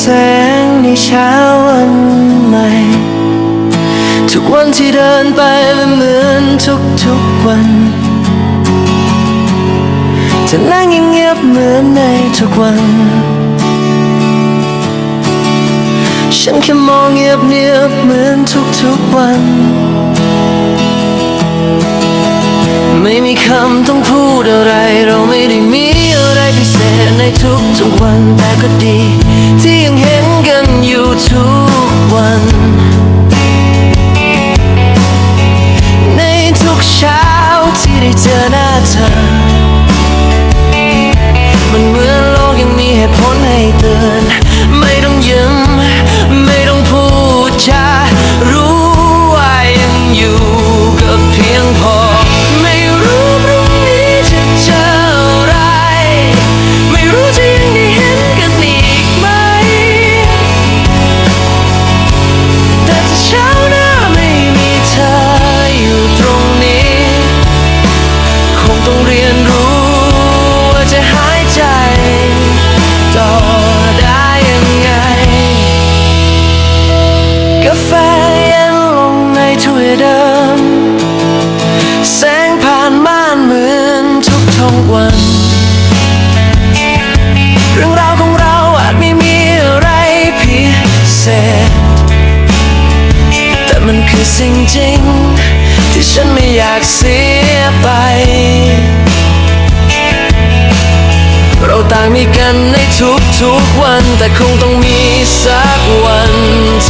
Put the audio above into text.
แสงในเช้าวันใหม่ ทุกวันที่เดินไปมันเหมือนทุกๆวันจะนั่งเงียบๆเหมือนในทุกวัน ฉันแค่มองเงียบเนียบๆเหมือนทุกๆวัน ไม่มีคำต้องพูดอะไร เราไม่ได้มีอะไรพิเศษในทุกทุกๆวันแต่ก็ดี หน้าเธอ มันเหมือนโลกยังมีเหตุผลให้เตือน สิ่งจริง ที่ฉันไม่อยากเสียไป เราต่างมีกันในทุกๆวัน แต่คงต้องมีสักวันที่ฉัน